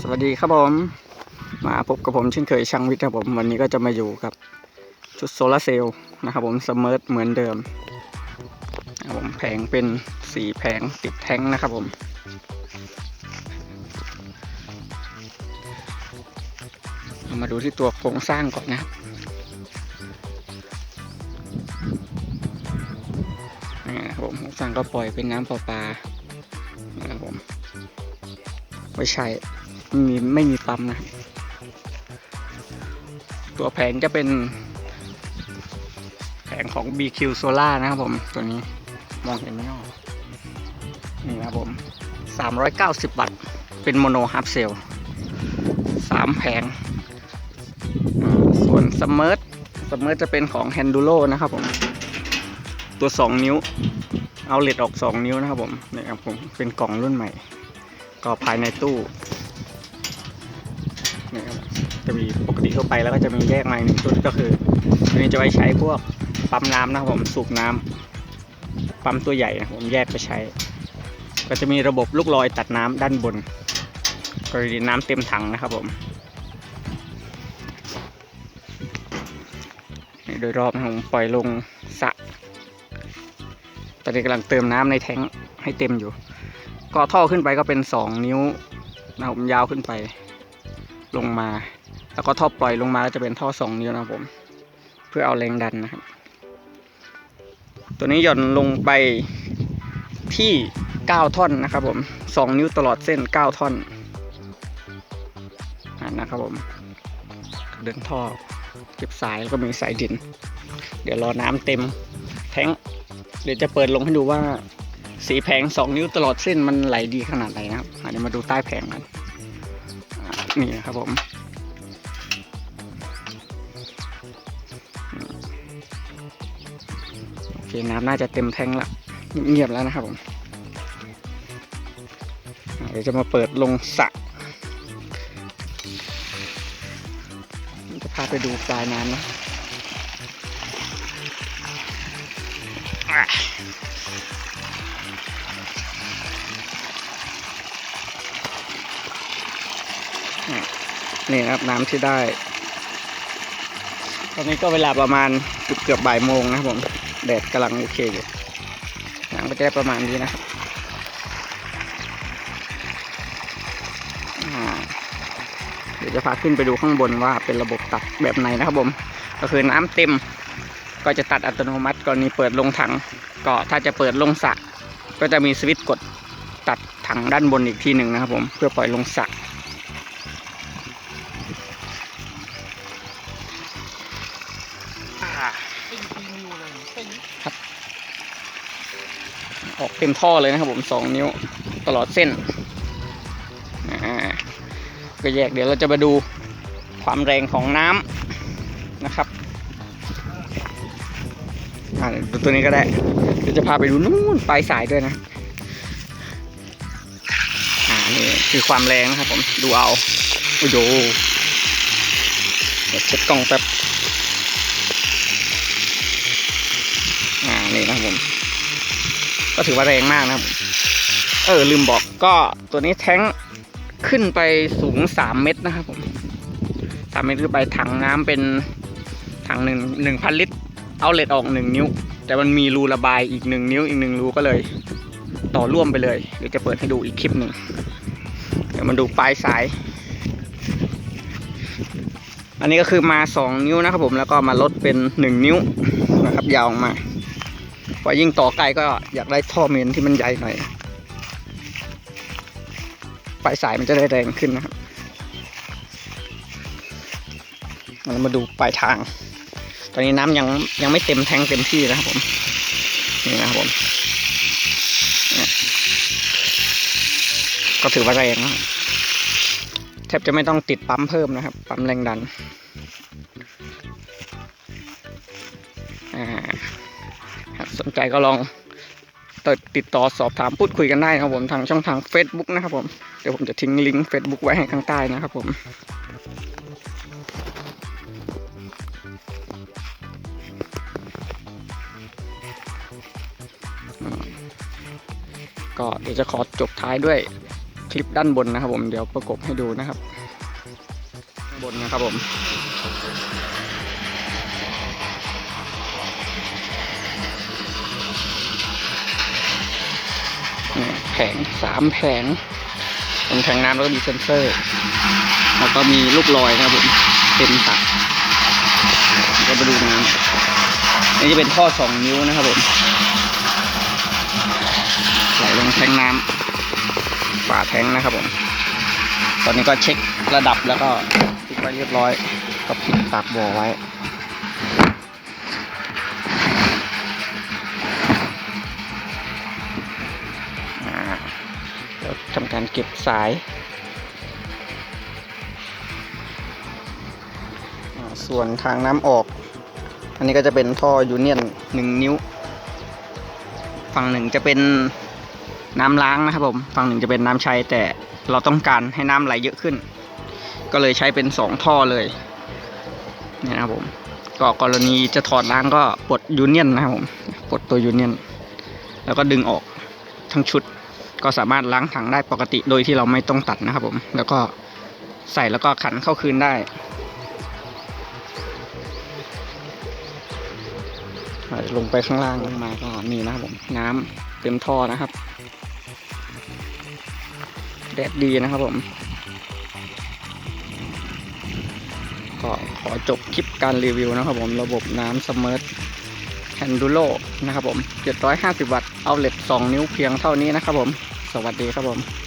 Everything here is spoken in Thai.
สวัสดีครับผม มาพบกับผมเช่นเคยช่างวิทย์ครับผมวันนี้ก็จะมาอยู่กับชุดโซลาร์เซลล์นะครับผมสมิร์ทเหมือนเดิมผมแผงเป็นสีแผงติดแท้งนะครับผม มาดูที่ตัวโครงสร้างก่อนนะครับนี่นะครับผมโครงสร้างก็ปล่อยเป็นน้ำประปานะครับผมไม่ใช่ ไม่มีไม่มีปั๊มนะ ตัวแผงจะเป็น แผงของ BQ Solar นะครับผม ตัวนี้มองเห็นไหมเนาะนี่นะครับผม 390 วัตต์ เป็นโมโนฮาร์ฟเซลสามแผง ส่วนสม r t สม r t จะเป็นของ Handuro นะครับผม ตัว 2 นิ้ว เอาเลดออก 2 นิ้วนะครับผมนี่ครับผม เป็นกล่องรุ่นใหม่ ก็ภายในตู้ นี่ครับจะมีปกติทั่วไปแล้วก็จะมีแยกมาอีกหนึ่งชุดก็คืออันนี้จะไว้ใช้พวกปั๊มน้ำนะครับผมสูบน้ำปั๊มตัวใหญ่นะผมแยกไปใช้ ก็จะมีระบบลูกลอยตัดน้ำด้านบนกรณีน้ำเต็มถังนะครับผมนี่โดยรอบนะผมปล่อยลงสระตอนนี้กำลังเติมน้ำในแท้งให้เต็มอยู่ ก็ท่อขึ้นไปก็เป็น 2 นิ้วนะผมยาวขึ้นไป ลงมา แล้วก็ท่อปล่อยลงมาก็จะเป็นท่อ2นิ้วนะครับผม เพื่อเอาแรงดันนะครับ ตัวนี้หย่อนลงไปที่ 9 ท่อนนะครับผม 2 นิ้วตลอดเส้น 9 ท่อนอ่านะครับผมเดินท่อเก็บสายแล้วก็มีสายดิน เดี๋ยวรอน้ำเต็มแท้งเดี๋ยวจะเปิดลงให้ดูว่าสีแผงสองนิ้วตลอดเส้นมันไหลดีขนาดไหนนะครับอะเดี๋ยวมาดูใต้แผงกัน นี่นะครับผมโอเคน้ำน่าจะเต็มแทงละเงียบๆแล้วนะครับผมเดี๋ยวจะมาเปิดลงสระจะพาไปดูปลายน้ำนะ นี่นะครับน้ำที่ได้ ตอนนี้ก็เวลาประมาณเกือบเกือบบ่ายโมงนะครับผมแดดกำลังโอเคอยู่น้ำก็จะได้ประมาณนี้นะครับเดี๋ยวจะพาขึ้นไปดูข้างบนว่าเป็นระบบตัดแบบไหนนะครับผม ก็คือน้ำเต็มก็จะตัดอัตโนมัติกรณีเปิดลงถัง ก็ถ้าจะเปิดลงสระก็จะมีสวิตช์กดตัดถังด้านบนอีกทีหนึ่งนะครับผมเพื่อปล่อยลงสระ ออกเต็มท่อเลยนะครับผมสองนิ้วตลอดเส้นอ่าก็แยกเดี๋ยวเราจะมาดูความแรงของน้ำนะครับอ่าตัวนี้ก็ได้เดี๋ยวจะพาไปดูนู่นปลายสายด้วยนะอ่านี่คือความแรงนะครับผมดูเอาโอ้โหเดี๋ยวเช็ดกล้องแป๊บอ่านี่นะครับผม ก็ถือว่าแรงมากนะครับ เออลืมบอกก็ตัวนี้แท้งขึ้นไปสูงสามเมตรนะครับผมสามเมตรขึ้นไปถังน้ำเป็นถังหนึ่งหนึ่งพันลิตร เอาเลตออกหนึ่งนิ้ว แต่มันมีรูระบายอีกหนึ่งนิ้วอีกหนึ่งรูก็เลย ต่อร่วมไปเลยเดี๋ยวจะเปิดให้ดูอีกคลิปหนึ่งเดี๋ยวมาดูปลายสาย อันนี้ก็คือมาสองนิ้วนะครับผมแล้วก็มาลดเป็นหนึ่งนิ้วนะครับยาวออกมา พอยิ่งต่อไกลก็อยากได้ท่อเมนที่มันใหญ่หน่อยปลายสายมันจะได้แรงขึ้นนะครับเรามาดูปลายทาง ตอนนี้น้ำยังยังไม่เต็มแทงเต็มที่นะครับผมนี่นะครับผมก็ถือว่าแรงนะแทบจะไม่ต้องติดปั๊มเพิ่มนะครับ ปั๊มแรงดัน อ่า สนใจก็ลองติดต่อสอบถามพูดคุยกันได้นะครับผมทางช่องทาง Facebook นะครับผมเดี๋ยวผมจะทิ้งลิงก์ Facebook ไว้ให้ข้างใต้นะครับผมก็เดี๋ยวจะขอจบท้ายด้วยคลิปด้านบนนะครับผมเดี๋ยวประกบให้ดูนะครับ บนนะครับผม แผงสามแผงเป็นแผงน้ำแล้วก็มีเซนเซอร์ แล้วก็มีลูกลอยนะครับผมเป็นตักก็ไปดูน้ำนี่จะเป็นท่อสองนิ้วนะครับผมไหลลงแทงน้ำฝาแทงนะครับผม ตอนนี้ก็เช็คระดับแล้วก็ปิดไว้เรียบร้อย ก็ปิดปากบ่อไว้ การเก็บสาย ส่วนทางน้ำออก อันนี้ก็จะเป็นท่อยูเนียนหนึ่งนิ้ว ฝั่งหนึ่งจะเป็นน้ำล้างนะครับผม ฝั่งหนึ่งจะเป็นน้ำใช้แต่เราต้องการให้น้ำไหลเยอะขึ้น ก็เลยใช้เป็นสองท่อเลยเนี่ยนะครับผมก็กรณีจะถอดล้างก็ปลดยูเนียนนะครับผมปลดตัวยูเนียนแล้วก็ดึงออกทั้งชุด ก็สามารถล้างถังได้ปกติโดยที่เราไม่ต้องตัดนะครับผม แล้วก็ใส่แล้วก็ขันเข้าคืนได้ลงไปข้างล่างลงมาก็นี่นะครับผมน้ำเต็มท่อนะครับแดดดีนะครับผม ก็ขอจบคลิปการรีวิวนะครับผมระบบน้ำสม r ร์แฮนดูโลนะครับผม 750 วัตต์เอาเล็ต2 นิ้วเพียงเท่านี้นะครับผม วัสดีครับผม